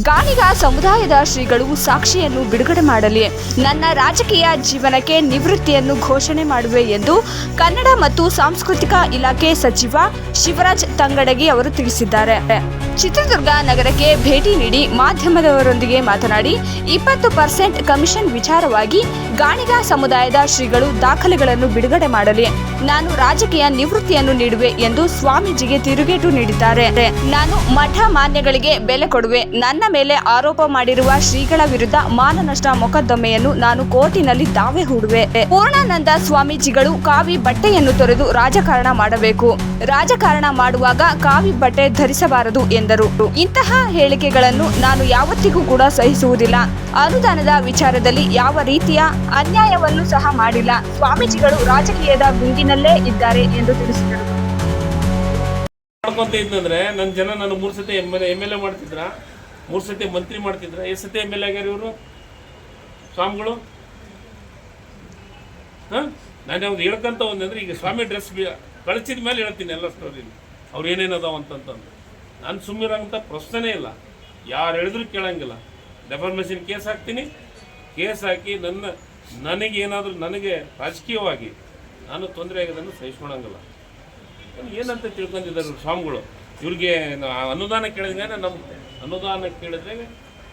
ಗಾಣಿಗ ಸಮುದಾಯದ ಶ್ರೀಗಳು ಸಾಕ್ಷಿಯನ್ನು ಬಿಡುಗಡೆ ಮಾಡಲಿ. ನನ್ನ ರಾಜಕೀಯ ಜೀವನಕ್ಕೆ ನಿವೃತ್ತಿಯನ್ನು ಘೋಷಣೆ ಮಾಡುವೆ ಎಂದು ಕನ್ನಡ ಮತ್ತು ಸಾಂಸ್ಕೃತಿಕ ಇಲಾಖೆ ಸಚಿವ ಶಿವರಾಜ್ ತಂಗಡಗಿ ಅವರು ತಿಳಿಸಿದ್ದಾರೆ. ಚಿತ್ರದುರ್ಗ ನಗರಕ್ಕೆ ಭೇಟಿ ನೀಡಿ ಮಾಧ್ಯಮದವರೊಂದಿಗೆ ಮಾತನಾಡಿ, ಇಪ್ಪತ್ತು ಪರ್ಸೆಂಟ್ ಕಮಿಷನ್ ವಿಚಾರವಾಗಿ ಗಾಣಿಗ ಸಮುದಾಯದ ಶ್ರೀಗಳು ದಾಖಲೆಗಳನ್ನು ಬಿಡುಗಡೆ ಮಾಡಲಿ. ನಾನು ರಾಜಕೀಯ ನಿವೃತ್ತಿಯನ್ನು ನೀಡುವೆ ಎಂದು ಸ್ವಾಮೀಜಿಗೆ ತಿರುಗೇಟು ನೀಡಿದ್ದಾರೆ. ನಾನು ಮಠ ಮಾನ್ಯಗಳಿಗೆ ಬೆಲೆ ಕೊಡುವೆ. ನನ್ನ ಮೇಲೆ ಆರೋಪ ಮಾಡಿರುವ ಶ್ರೀಗಳ ವಿರುದ್ಧ ಮಾನನಷ್ಟ ಮೊಕದ್ದಮೆಯನ್ನು ನಾನು ಕೋರ್ಟಿನಲ್ಲಿ ದಾವೆ ಹೂಡುವೆ. ಪೂರ್ಣಾನಂದ ಸ್ವಾಮೀಜಿಗಳು ಕಾವಿ ಬಟ್ಟೆಯನ್ನು ತೊರೆದು ರಾಜಕಾರಣ ಮಾಡಬೇಕು. ರಾಜಕಾರಣ ಮಾಡುವಾಗ ಕಾವಿ ಬಟ್ಟೆ ಧರಿಸಬಾರದು ಎಂದರು. ಇಂತಹ ಹೇಳಿಕೆಗಳನ್ನು ನಾನು ಯಾವತ್ತಿಗೂ ಕೂಡ ಸಹಿಸುವುದಿಲ್ಲ. ಅನುದಾನದ ವಿಚಾರದಲ್ಲಿ ಯಾವ ರೀತಿಯ ಅನ್ಯಾಯವನ್ನು ಸಹ ಮಾಡಿಲ್ಲ. ಸ್ವಾಮೀಜಿಗಳು ರಾಜಕೀಯದ ಗುಂಡಿನಲ್ಲೇ ಇದ್ದಾರೆ ಎಂದು ತಿಳಿಸಿದರು. ಮಾಡ್ಕೊಂತ ಇದ್ದಂದ್ರೆ ನನ್ನ ಜನ ನಾನು ಮೂರು ಸತಿ ಎಂ ಎಲ್ ಎ ಮಾಡ್ತಿದ್ರ. ಮೂರು ಸತಿ ಮಂತ್ರಿ ಮಾಡ್ತಿದ್ರ ಎಷ್ಟು ಸತಿ ಎಂ ಎಲ್ ಆಗ್ಯಾರ ಇವರು? ಸ್ವಾಮಿಗಳು? ಹಾಂ? ನಾನು ಅವ್ರು ಹೇಳ್ಕಂತ ಒಂದಂದ್ರೆ ಈಗ ಸ್ವಾಮಿ ಡ್ರೆಸ್ ಕಳಿಸಿದ ಮೇಲೆ ಹೇಳ್ತೀನಿ ಎಲ್ಲ ಸ್ಟೋರಿ ಅವ್ರು ಏನೇನು ಅದಾವ ಅಂತಂತಂದು. ನಾನು ಸುಮ್ಮಿರೋಂಥ ಪ್ರಶ್ನೆನೇ ಇಲ್ಲ. ಯಾರು ಹೇಳಿದ್ರು ಕೇಳಂಗಿಲ್ಲ. ಡೆಫಾರ್ಮೇಷನ್ ಕೇಸ್ ಹಾಕ್ತೀನಿ. ಕೇಸ್ ಹಾಕಿ ನನ್ನ, ನನಗೆ ಏನಾದರೂ ನನಗೆ ರಾಜಕೀಯವಾಗಿ ನಾನು ತೊಂದರೆ ಆಗೋದನ್ನು ಸಹಿಸ್ಕೊಳಂಗಿಲ್ಲ. ಏನಂತ ತಿಳ್ಕೊಂಡಿದ್ದಾರೆ ಸ್ವಾಮಿಗಳು? ಇವ್ರಿಗೆ ಅನುದಾನ ಕೇಳಿದ್ರೆ ನಮ್ಮ ಅನುದಾನ ಕೇಳಿದ್ರೆ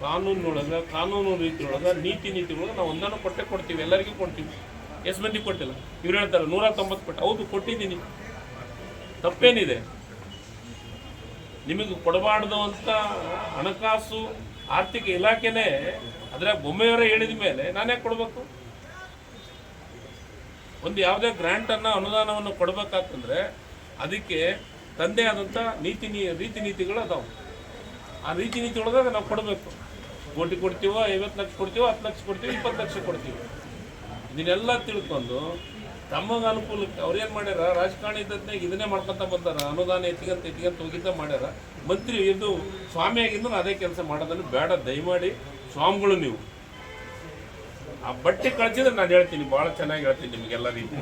ಕಾನೂನು ಒಳಗೆ, ಕಾನೂನು ರೀತಿ ಒಳಗೆ, ನೀತಿ ನೀತಿ ಒಳಗೆ ನಾವು ಅನುದಾನ ಕೊಟ್ಟೆ ಕೊಡ್ತೀವಿ, ಎಲ್ಲರಿಗೂ ಕೊಡ್ತೀವಿ. ಎಷ್ಟು ಮಂದಿ ಕೊಟ್ಟಿಲ್ಲ? ಇವ್ರು ಹೇಳ್ತಾರೆ ನೂರ ತೊಂಬತ್ತು ಕೊಟ್ಟು ಹೌದು, ಕೊಟ್ಟಿದ್ದೀನಿ. ತಪ್ಪೇನಿದೆ. ನಿಮಗೆ ಕೊಡಬಾರ್ದು ಅಂತ ಹಣಕಾಸು, ಆರ್ಥಿಕ ಇಲಾಖೆನೇ ಅದರ ಬೊಮ್ಮೆಯವರೇ ಹೇಳಿದ ಮೇಲೆ ನಾನೇ ಕೊಡಬೇಕು? ಒಂದು ಯಾವುದೇ ಗ್ರ್ಯಾಂಟನ್ನು ಅನುದಾನವನ್ನು ಕೊಡಬೇಕಾತಂದ್ರೆ ಅದಕ್ಕೆ ತಂದೆ ಆದಂಥ ನೀತಿ ನೀ, ರೀತಿ ನೀತಿಗಳು ಅದಾವೆ. ಆ ರೀತಿ ನೀತಿ ಒಳಗೆ ನಾವು ಕೊಡಬೇಕು. ಕೋಟಿ ಕೊಡ್ತೀವೋ, ಐವತ್ತು ಲಕ್ಷ ಕೊಡ್ತೀವೋ, ಹತ್ತು ಲಕ್ಷ ಕೊಡ್ತೀವಿ, ಇಪ್ಪತ್ತು ಲಕ್ಷ ಕೊಡ್ತೀವಿ. ಇದನ್ನೆಲ್ಲ ತಿಳ್ಕೊಂಡು ತಮಗೆ ಅನುಕೂಲಕ್ಕೆ ಅವ್ರೇನು ಮಾಡ್ಯಾರ? ರಾಜಕಾರಣಿ ಇದ್ದದ್ನಾಗ ಇದನ್ನೇ ಮಾಡ್ಕೊತ ಬಂದಾರ, ಅನುದಾನ ಎತ್ತಿಗಂತ ಎತ್ತಿಗಂತ ಹೋಗಿದ್ದ ಮಾಡ್ಯಾರ. ಮಂತ್ರಿ ಇದು ಸ್ವಾಮಿಯಾಗಿಂದ ಅದೇ ಕೆಲಸ ಮಾಡೋದನ್ನು ಬೇಡ, ದಯಮಾಡಿ ಸ್ವಾಮಿಗಳು ನೀವು. ಆ ಬಟ್ಟೆ ಕಳ್ಸಿದ್ರೆ ನಾನು ಹೇಳ್ತೀನಿ, ಭಾಳ ಚೆನ್ನಾಗಿ ಹೇಳ್ತೀನಿ ನಿಮಗೆಲ್ಲ ರೀತಿ.